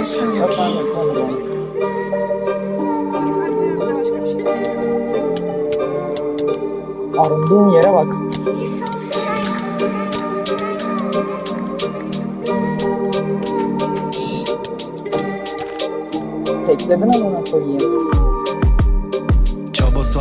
Başka bir şey Arındığım yere bak. Tekledin amına koyayım.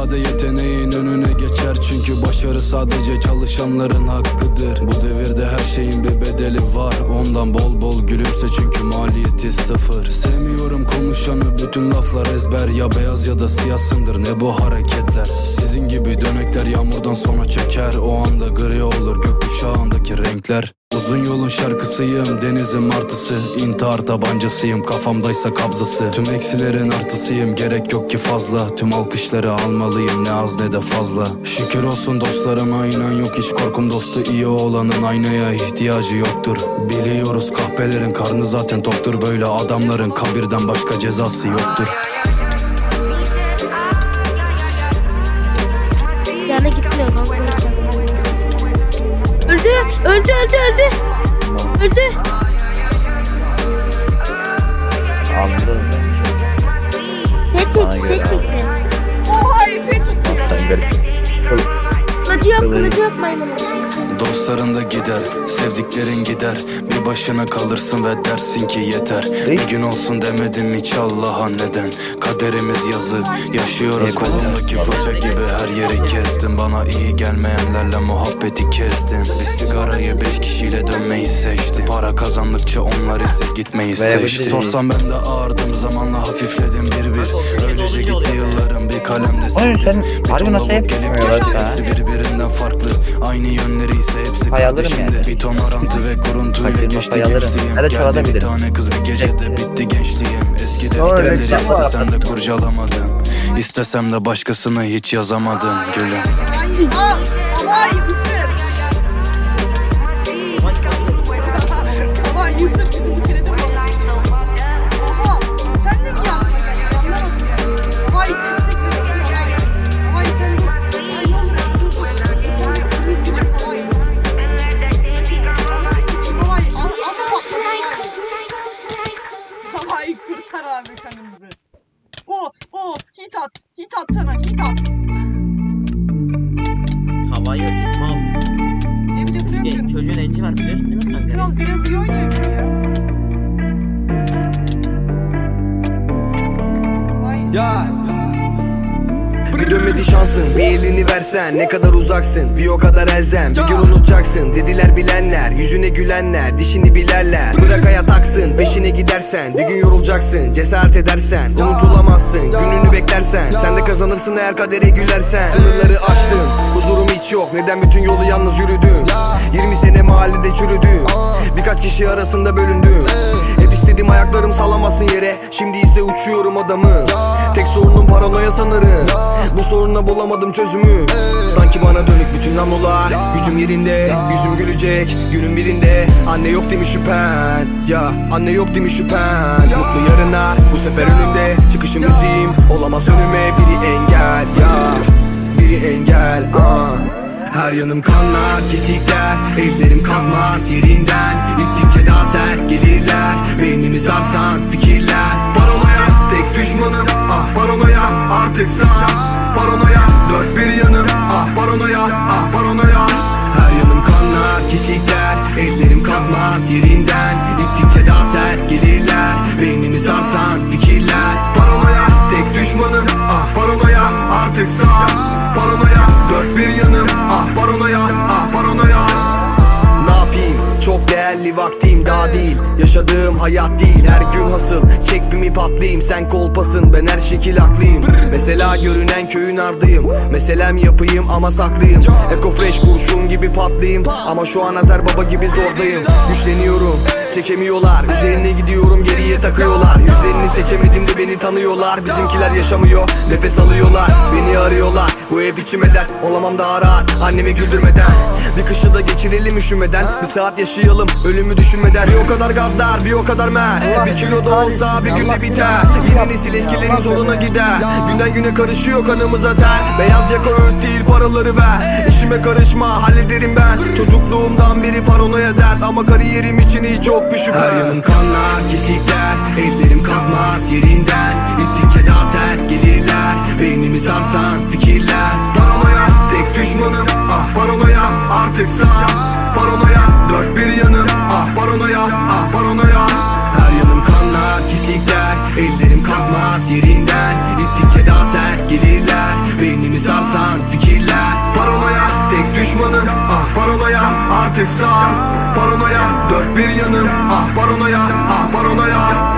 Sade yeteneğin önüne geçer Çünkü başarı sadece çalışanların hakkıdır. Bu devirde her şeyin bir bedeli var. Ondan bol bol gülümse çünkü maliyeti sıfır. Sevmiyorum konuşanı bütün laflar ezber. Ya beyaz ya da siyahsındır ne bu hareketler? Sizin gibi dönekler yağmurdan sonra çeker. O anda gri olur gökkuşağındaki renkler Uzun yolun şarkısıyım denizin martısı. İntihar tabancasıyım kafamdaysa kabzası. Tüm eksilerin artısıyım gerek yok ki fazla. Tüm alkışları almalıyım ne az ne de fazla. Şükür olsun dostlarıma inan yok hiç korkum dostu. İyi olanın aynaya ihtiyacı yoktur. Biliyoruz kahpelerin karnı zaten toktur. Böyle adamların kabirden başka cezası yoktur. Yani gitmiyor lan. Öldü, öldü, öldü, öldü. Öldü. Anladım Ne çekti, ne çekti. Oha ipe tuttu ya. Sen garip. Kılıcı yok, kılıcı yok maymunun. Dostların da gider, sevdiklerin gider Bir başına kalırsın ve dersin ki yeter Bir gün olsun demedim hiç Allah'a neden Kaderimiz yazı, yaşıyoruz kolumdaki fırça gibi her yeri kezdin Bana iyi gelmeyenlerle muhabbeti kezdin Bir sigarayı beş kişiyle dönmeyi seçtim Para kazandıkça onlar ise gitmeyi seçti bir- Sorsam ben de ağırdım zamanla hafifledim bir bir. Öylece gitti yıllarım bir kalemle sildim ton nasıl gelip geçti. Hepsi birbirinden farklı. Aynı yönleri ise hepsi kardeşimde. Bir ton arantı ve kuruntuyla geçti gençliğim. Geldi bir tane kız bir gecede bitti gençliğim Eski defterleri istesem de kurcalamadım İstesem de başkasını hiç yazamadım gülüm Ay, aa, 2 var biliyorsun değil mi sen? Kral biraz oynuyor ki ya. Ya. Bir dönmedi şansın bir elini versen Ne kadar uzaksın bir o kadar elzem Bir gün unutacaksın dediler bilenler Yüzüne gülenler dişini bilerler Bırak hayat aksın peşine gidersen Bir gün yorulacaksın cesaret edersen Unutulamaz unutulamazsın gününü beklersen. Sen de kazanırsın eğer kadere gülersen. Sınırları aştın huzurum hiç yok. Neden bütün yolu yalnız yürüdüm 20 sene mahallede çürüdüm birkaç kişi arasında bölündüm istedim ayaklarım salamasın yere. Şimdi ise uçuyorum adamı. Tek sorunum paranoya sanırım. Bu soruna bulamadım çözümü. Sanki bana dönük bütün anılar Gücüm yerinde yüzüm gülecek. Günün birinde anne yok demiş şüphen. Ya anne yok demiş şüphen. Mutlu yarınlar bu sefer önümde. Çıkışım müziğim. Olamaz önüme Biri engel. Ya Biri engel. Ah. Her yanım kanlar, kesikler. Ellerim kanmaz yerinden. İttikçe daha sert gelirler. Beynimi sarsan fikirler. Paranoya tek düşmanım. Ah paranoya artık sağ. Paranoya dört bir yanım. Ah paranoya ah paranoya. Her yanım kanlar, kesikler. Ellerim kalkmaz yerinden. İttikçe daha sert gelirler. Beynimi sarsan fikirler. Paranoya tek düşmanım. Ah paranoya artık sağ. Paranoya dört bir yanım Değerli vaktim daha değil. Yaşadığım hayat değil her gün hasıl. Çek bir mi patlayayım sen kolpasın. Ben her şekil haklıyım. Mesela görünen köyün ardıyım. Meselem yapayım ama saklıyım. Eko fresh kurşun gibi patlayayım. Ama şu an Azer baba gibi zordayım. Güçleniyorum çekemiyorlar. Üzerine gidiyorum geriye takıyorlar. Yüzlerini seçemedim de beni tanıyorlar. Bizimkiler yaşamıyor nefes alıyorlar. Beni arıyorlar. Bu hep içime dert Olamam daha rahat. Annemi güldürmeden. Bir kışı da geçirelim üşümeden. Bir saat yaşayalım ölüm Ölümü düşünmeden bir o kadar gaddar bir o kadar mer Bir kilo da olsa bir günde biter. Yeni nesil eskilerin zoruna gider. Günden güne karışıyor kanımıza ter. Beyaz yaka öğüt değil paraları ver. İşime karışma hallederim ben. Çocukluğumdan beri paranoya dert. Ama kariyerim için hiç yok bir şüphe Her yanım kanlar kesikler. Ellerim kalkmaz yerinden. İttikçe daha sert gelirler. Beynimi sarsan fikirler düşmanım. Ah paranoya artık sağ. Paranoya dört bir yanım. Ah paranoya ah paranoya. Her yanım kanlar kesikler Ellerim kalkmaz yerinden. İttikçe daha sert gelirler. Beynimi sarsan fikirler. Paranoya tek düşmanım. Ah paranoya artık sağ. Paranoya dört bir yanım. Ah paranoya ah paranoya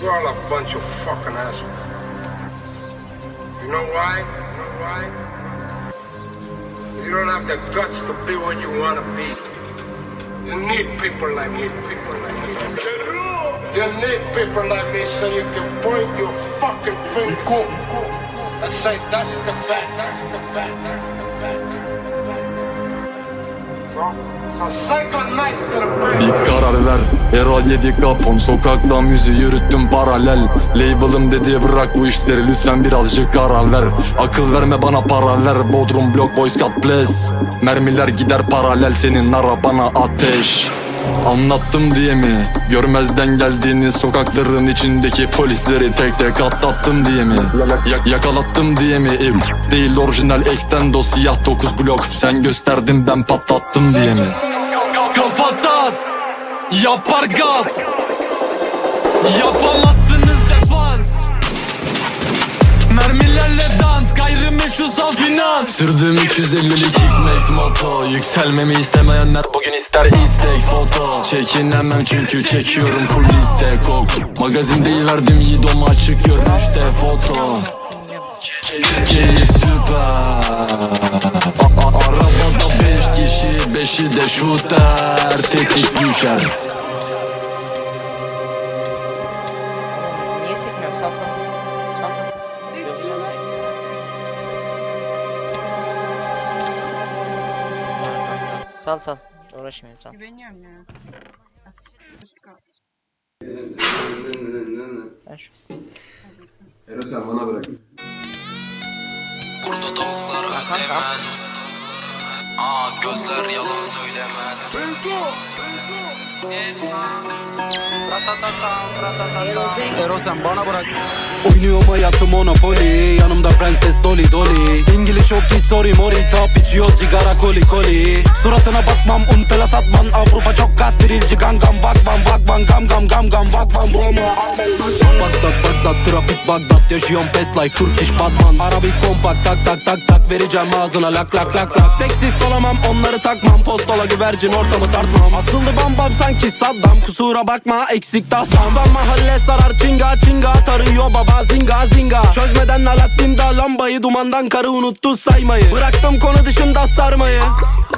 You're all a bunch of fucking assholes. You know why? You know why? You don't have the guts to be what you want to be. You need people like me, people like me. You need people like me so you can point your fucking finger and say, that's the fact, that's the fact, that's the fact. that's the fact." Bitch. karar ver. Erol yedi kapon. Sokakla müziği yürüttüm paralel. Label'ım dedi bırak bu işleri Lütfen birazcık ara ver. Akıl verme bana para ver. Bodrum Block Boys God bless Mermiler gider paralel Senin arabana ateş Anlattım diye mi? Görmezden geldiğini sokakların içindeki polisleri tek tek atlattım diye mi? Ya- yakalattım diye mi? Ev değil orijinal extendo siyah 9 blok Sen gösterdin ben patlattım diye mi? Kafatas Yapar gaz Yapamazsınız Gayrimeşrutsal finans Sürdüğüm 250'lik X-Max moto. Yükselmemi istemeyenler bugün ister istek foto. Çekinemem çünkü çekiyorum full istek. Ok Magazinde verdim yidoma çıkıyor işte foto. Keyif süper. Arabada beş kişi beşi de şuter Tetik düşer Sal sal. Uğraşmıyorum sal. Güveniyorum ya. Üst kat. Ben şu. Burada tavuklar ödemez Aa gözler yalan söylemez Ero sen bana bırak. Oynuyorum hayatı Monopoly Yanımda prenses Dolly Dolly. İngiliz çok hiç sorry mori Top içiyor sigara koli koli. Suratına bakmam untela satman Avrupa çok kattirilci gangam Vakvan vakvan gam gam gam gam Vakvan Roma. Bagdat Bagdat trafik Bagdat Yaşıyorum best like Turkish Batman. Arabik kompakt tak tak tak tak Vereceğim ağzına lak lak lak lak. Seksist olamam onları takmam Postola güvercin ortamı tartmam. Asıldı bam bam sanki Saddam. Kusura bakma eksik tahtam San mahalle sarar çinga çinga Tarıyor baba. Zinga zinga. Çözmeden Alaaddin da lambayı Dumandan karı unuttu saymayı. Bıraktım konu dışında sarmayı.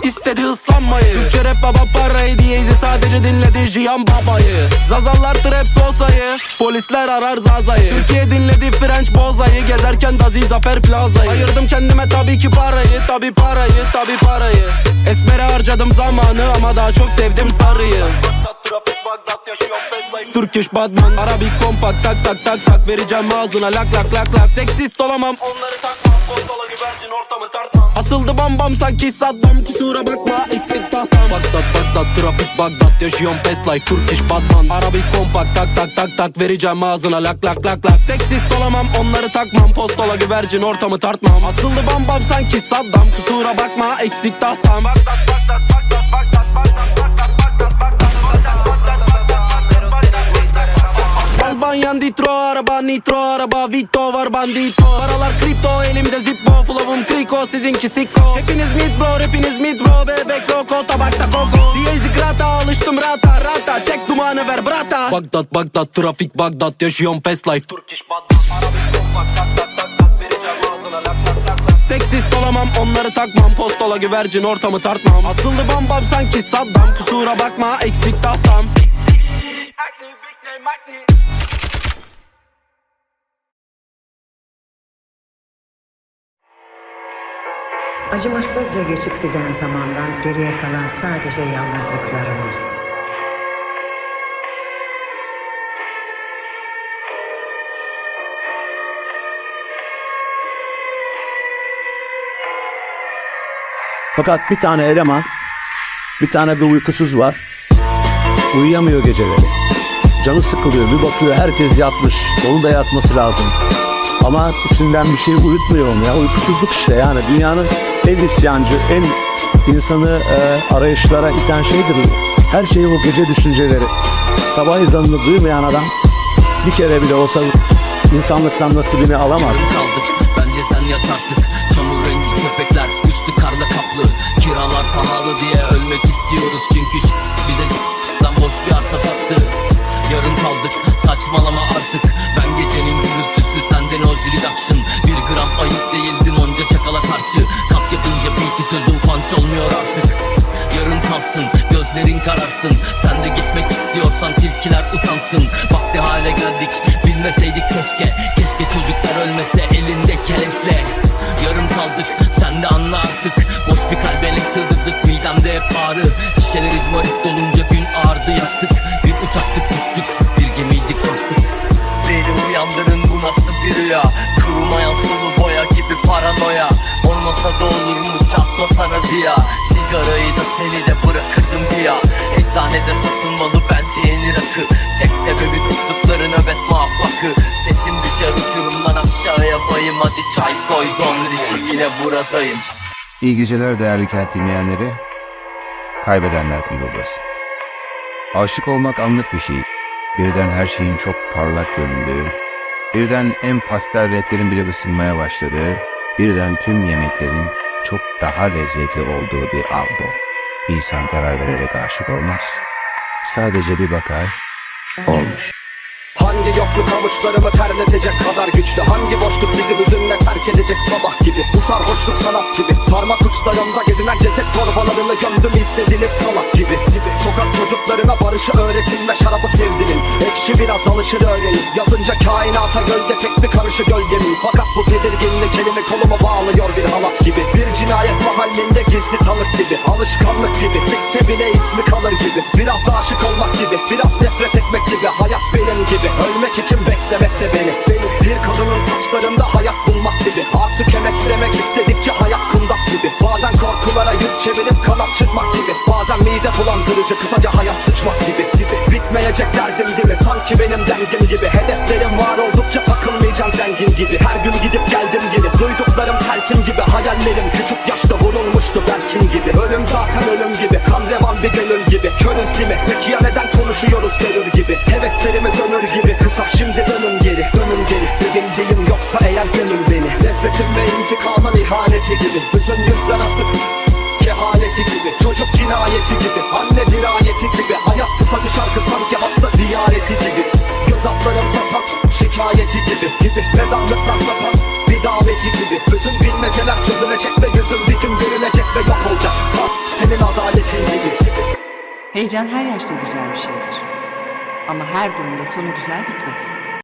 İstedi ıslanmayı Türkçe rap baba parayı diyeydi Sadece dinledi Jiyan babayı. Zazallar trap sosayı Polisler arar Zaza'yı. Türkiye dinledi French bozayı Gezerken Dazi Zafer Plaza'yı. Ayırdım kendime tabii ki parayı Tabii parayı tabii parayı. Esmere harcadım zamanı Ama daha çok sevdim sarıyı Turkish Batman. Arabik kompakt. Tak tak tak tak. Vereceğim ağzına. Lak lak lak lak. Seksist olamam. Onları takmam. Postola güvercin ortamı tartmam. Asıldı bam bam sanki Saddam. Kusura bakma eksik tahtam. Bagdat Bagdat trafik Bagdat Yaşıyorum best like Turkish Batman. Arabik kompakt. Tak tak tak tak. Vereceğim ağzına. Lak lak lak lak. Seksist olamam. Onları takmam. Postola güvercin ortamı tartmam. Asıldı bam bam sanki Saddam. Kusura bakma eksik tahtam. Bagdat Bagdat Bagdat Bagdat Bagdat Bagdat nitro araba nitro araba Vito var bandito. Paralar kripto elimde zippo Flow'um kriko sizinki sikko. Hepiniz mid bro hepiniz mid bro Bebek roko tabakta koko. Diyezi grata alıştım rata rata. Çek dumanı ver brata. Bagdat Bagdat trafik Bagdat Yaşıyorum fast life. Turkish Seksist olamam onları takmam. Postola güvercin ortamı tartmam. Asıldı bam bam sanki Saddam. Kusura bakma eksik tahtam Acımasızca geçip giden zamandan geriye kalan sadece yalnızlıklarımız. Fakat bir tane eleman, bir tane bir uykusuz var. Uyuyamıyor geceleri. Canı sıkılıyor, bir bakıyor herkes yatmış. Onun da yatması lazım. Ama içinden bir şey uyutmuyor onu ya. Uykusuzluk işte yani dünyanın en isyancı, en insanı e, arayışlara iten şeydir. Her şeyi o gece düşünceleri. Sabah ezanını duymayan adam bir kere bile olsa insanlıktan nasibini alamaz. Kaldık bence sen yat artık Çamur rengi köpekler üstü karla kaplı Kiralar pahalı diye ölmek istiyoruz Çünkü bize c***dan boş bir arsa sattı Yarım kaldık saçmalama artık Ben gecenin gürültüsü senden o zil action Bir gram ayıp değildim onca çakala karşı gözlerin kararsın. Sen de gitmek istiyorsan tilkiler utansın. Bak ne hale geldik. Bilmeseydik keşke. Keşke çocuklar ölmese. Elinde keleşle. Yarım kaldık. Sen de anla artık. Boş bir kalbele sığdırdık? Midemde hep ağrı. Şişeler izmarit dolunca gün ağırdı yaktık. Bir uçaktık düştük. Bir gemiydik baktık. Beni uyandırın bu nasıl bir rüya? Kurumayan sulu boya gibi paranoya. Olmasa da olurmuş atmasana ziya Sigarayı da seni de bırakırdım ya Eczanede satılmalı bence yeni rakı. Tek sebebi tuttukları nöbet muvaffakı. Sesim düşer uçurumdan aşağıya bayım. Hadi çay koy Don Richie yine buradayım. İyi geceler değerli kent dinleyenleri. Kaybedenler kulübü burası. Aşık olmak anlık bir şey. Birden her şeyin çok parlak göründüğü, birden en pastel renklerin bile ısınmaya başladığı, birden tüm yemeklerin çok daha lezzetli olduğu bir bu. İnsan karar vererek aşık olmaz. Sadece bir bakar, olmuş. Hangi yokluk avuçlarımı terletecek kadar güçlü Hangi boşluk bizi hüzünle terk edecek sabah gibi Bu sarhoşluk sanat gibi Parmak uçlarımda gezinen ceset torbalarını gömdüm istediğiniz salak gibi. Sokak çocuklarına barışı öğretin ve şarabı sevdirin. Ekşi biraz alışır öğrenin. Yazınca kainata gölge tek bir karışı gölgemin Fakat bu tedirginlik elimi koluma bağlıyor bir halat gibi. Bir cinayet mahallinde gizli tanık gibi. Alışkanlık gibi. Bitse bile ismi kalır gibi. Biraz aşık olmak gibi. Biraz nefret etmek gibi. Hayat benim gibi. Ölmek için beklemek de Beni Bir kadının saçlarında hayat bulmak gibi. Artık emeklemek istedikçe hayat kundak gibi. Bazen korkulara yüz çevirip kanat çırpmak gibi. Bazen mide bulandırıcı kısaca hayat sıçmak gibi, gibi. Bitmeyecek derdim gibi. Sanki benim dengim gibi. Hedeflerim var oldukça takılmayacağım zengin gibi. Her gün gidip geldim gibi. Duyduklarım telkin gibi. Hayallerim küçük yaşta vurulmuştu belkin gibi. Ölüm zaten ölüm gibi. Kan revan bir gönül gibi. Körüz gibi Peki ya neden konuşuyoruz terör gibi? Heveslerimiz ömür gibi. Kısa şimdi dönün intikamın ihaneti gibi. Bütün yüzler asık kehaleti gibi. Çocuk cinayeti gibi Anne dirayeti gibi. Hayat kısa bir şarkı sanki hasta ziyareti gibi. Göz altlarım satan şikayeti gibi. Gibi Mezarlıklar satan bir daveti gibi. Bütün bilmeceler çözülecek ve yüzüm bir gün görülecek ve yok olacağız Tam senin adaletin gibi. Heyecan her yaşta güzel bir şeydir. Ama her durumda sonu güzel bitmez.